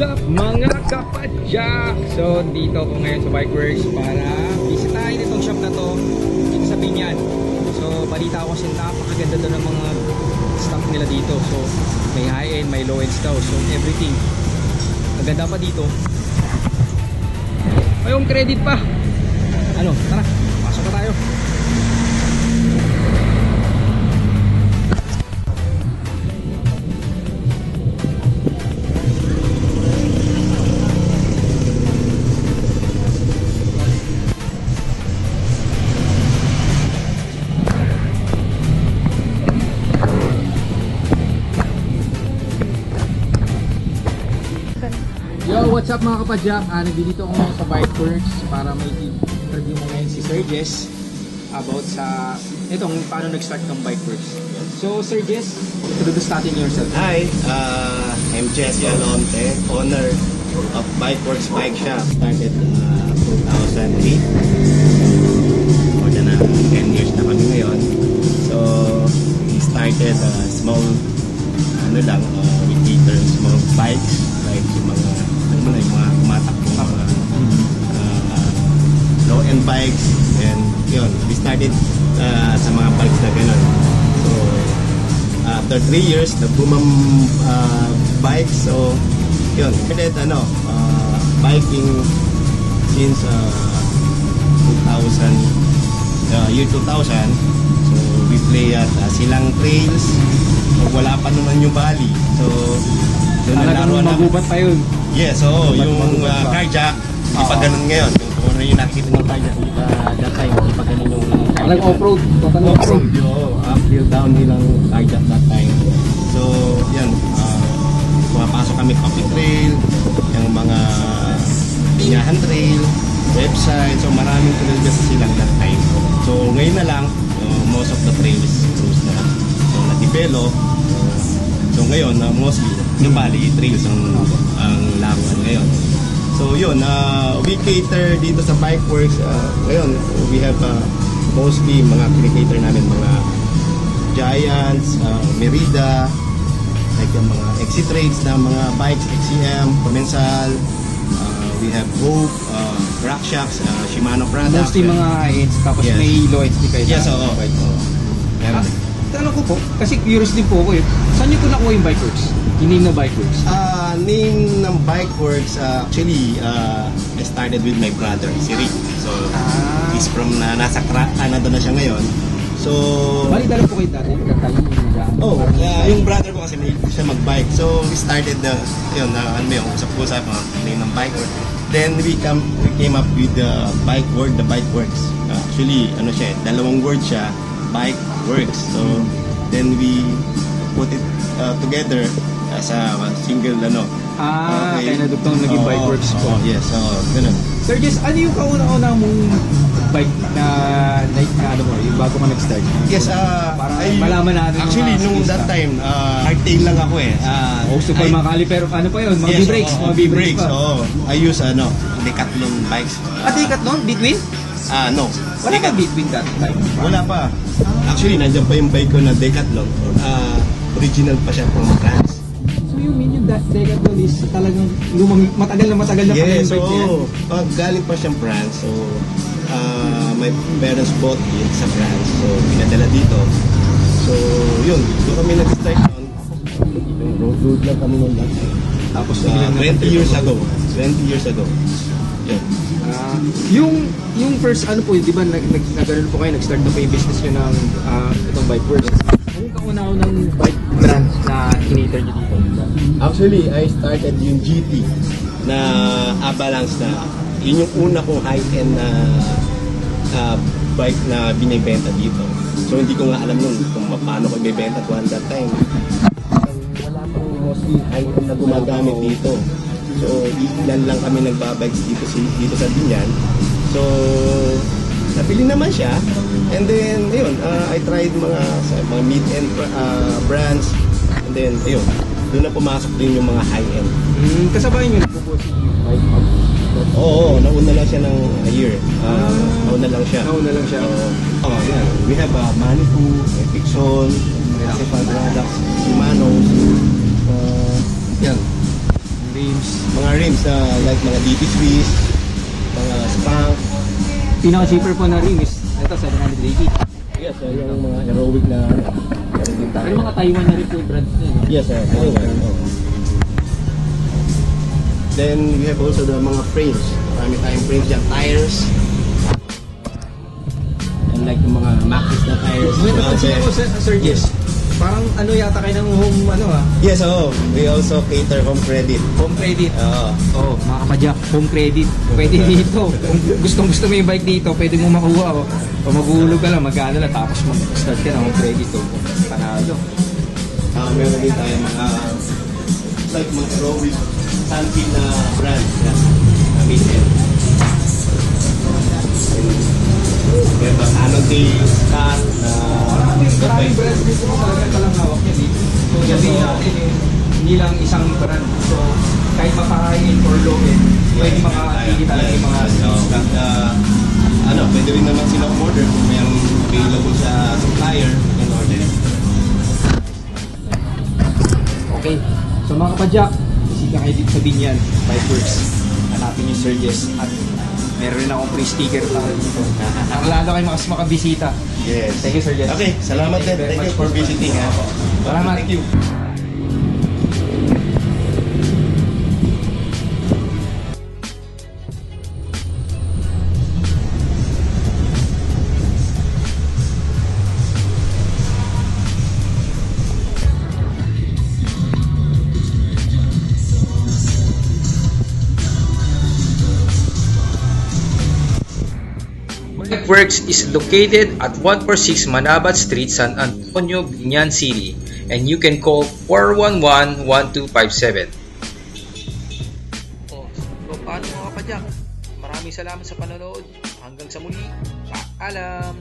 up mga kapadyak? So dito ako ngayon sa Bikeworks para bisitahin itong shop na to dito sa Binyan. So balita ko kasi napakaganda doon ng mga stock nila dito. So may high-end, may low-end daw. So everything. Ang ganda pa dito. Ayong credit pa. Ano, tara, pasok na tayo. What's up mga kapadyak? Ah, nandito ako ngayon sa Bikeworks para may interview mo ngayon si Sir Jess about sa itong paano nag-start ng Bikeworks. So, Sir Jess, introduce natin yourself. Hi, uh, I'm Jesse Alonte, owner of Bikeworks Bike Shop. Started uh, 2008. Low-end bikes. And yun, we started uh, sa mga bikes na gano'n. So, after 3 years, nag-boom ang uh, bike. So, yun, started ano, uh, biking since uh, 2000, uh, year 2000. So, we play at uh, Silang Trails. So, wala pa naman yung Bali. So, doon Talagang nalaruan namin. magubat pa yun. Yes, oo. Magubat- yung magubat uh, carjack, hindi pa ganun ngayon. Kung ano yung nakikita ng carjack, hindi pa that time, hindi pa ganun yung off-road. Total off-road. off-road. Oo, uphill, downhill ang carjack that time. So, yan. Uh, pumapasok kami coffee trail, yung mga Pinyahan Trail, website. So, maraming trail kasi silang that time. So, ngayon na lang, uh, most of the trails cruise na. So, na-develop. So, ngayon, uh, mostly, yung Bali trails ang, yun, uh, we cater dito sa Bikeworks. Uh, ngayon, we have uh, mostly mga cater namin, mga Giants, uh, Merida, like yung mga exit rates na mga bikes, XCM, Comensal, uh, we have Hope, uh, Rock Shocks, uh, Shimano products. Mostly mga high-ends. Tapos Yes. may low-ends kayo. Yes, oo. bike. Oo. Meron. Ah, tanong ko po, kasi curious din po ako eh. Saan niyo po nakuha yung Bikeworks? Yung name ng Bikeworks? Uh, name ng Bikeworks, uh, actually, uh, I started with my brother, si Rick. So, Ah. he's from, na, nasa Cra- Canada na siya ngayon. So, Bali, dalawa po kayo dati. Nagkakayo yung nag- Oh, uh, yung brother ko kasi may siya mag-bike. So, we started the, yun, na ano yung usap-usap, uh, name ng bike word. Then, we come, we came up with the bike word, the bike works. Uh, actually, ano siya, eh, dalawang word siya, bike works. So, then we put it uh, together as a uh, single, ano. Ah, kaya nadugtong naging Oo, Bikeworks po. oo, yes, oo, ganun. Sir Jess, ano yung kauna-una mong bike na, na, na ano mo, yung bago ka nag-start? Yes, uh, Para I- malaman natin yung Actually, nung skills that na. time, uh, hardtail lang ako eh. Uh, Oh, super I- mga caliper, ano pa yun? Mga Yes, B-brakes, oo, mga B-brakes pa. oo. I use ano, Decathlon bikes. At ikat nun, between? Ah, no. Wala ka between that time? Wala pa. Actually, nandiyan pa yung bike ko na Decathlon. Ah, original pa siya from France. So you mean yung that Decathlon is talagang lumang, matagal na matagal na pala Yes, yung bike niya? so, pag galing pa siyang France, so, ah, my parents bought it sa France. So, pinadala dito. So, yun. Doon kami nag-start noon. Yung road road lang kami noon. Tapos Ah, biglang 20 years ago. 20 years ago. Yun. Ah, yung yung first ano po, 'di ba nag, nag, nagkaroon po kayo, nag-start na po yung business niyo ng ah, itong bike works. Ano yung kauna-unang bike brand na kiniter niyo dito? Actually, I started yung GT na Avalanche na yun yung una kong high-end na ah, bike na binibenta dito. So hindi ko nga alam nun kung paano ko ibibenta to at that time. Wala pang mostly high-end na gumagamit dito. So ilan lang kami nagbabikes dito, si, dito sa Binyan. So napili naman siya. And then, ayun, ah, I tried mga sa mga mid-end ah, brands. And then, ayun, doon na pumasok din yung mga high-end. Hmm, kasabay niyo na po po si Bike Hub. Oo, nauna lang siya ng a year. Ah, nauna lang siya. Nauna lang siya. Oo. Oh, yeah. We have uh, Manitou, Epixon, Pacific Products, Shimano. Uh, yan. Games. sa like mga DP Swiss, mga Spank. Pinaka-cheaper po na rim is ito, 780. Yes, sir, yung mga heroic na meron din tayo. Pero mga Taiwan na rin po yung brand nyo, no? Yes, sir. Taiwan. Oh. Then we have also the mga frames. Marami tayong frames dyan. Tires. And like yung mga Maxis na tires. May Mga napansin best. ko sa Sir Jess, parang ano yata kayo ng home, ano ah, Yes, oh. We also cater home credit. home credit. Oo. Oo, oh, mga kapadyak, home credit. Pwede dito. Kung gustong gusto mo yung bike dito, pwede mo makuha. O, o maguhulog ka lang, magkano lang, tapos mag-start ka ng home credit. O, panalo. Ah, meron din tayo mga like mga heroic Sunfin na brand. Yan. Pa Canon Tail, Cat, na Maraming brands dito ko talaga palang hawak niya dito. So, sabihin natin, eh, hindi lang isang brand. So, kahit mapa-high-end or low-end, pwede makakatili talaga yung mga So, uh, ano, pwede rin naman sila order kung mayroong available sa supplier, can order. Okay. So mga kapadyak, bisita kayo dito sa Binyan, Bikeworks. Hanapin yung Sir at meron rin akong free sticker para dito. Nakalala kayo mas makabisita. Yes. Thank you, Sir Jess. Okay, salamat din. Thank you for visiting. Ha. Salamat. Thank you. Works is located at 146 Manabat Street, San Antonio, Binyan City, and you can call 411-1257. Oh, so paano mga kapadyak? Maraming salamat sa panonood. Hanggang sa muli. Paalam!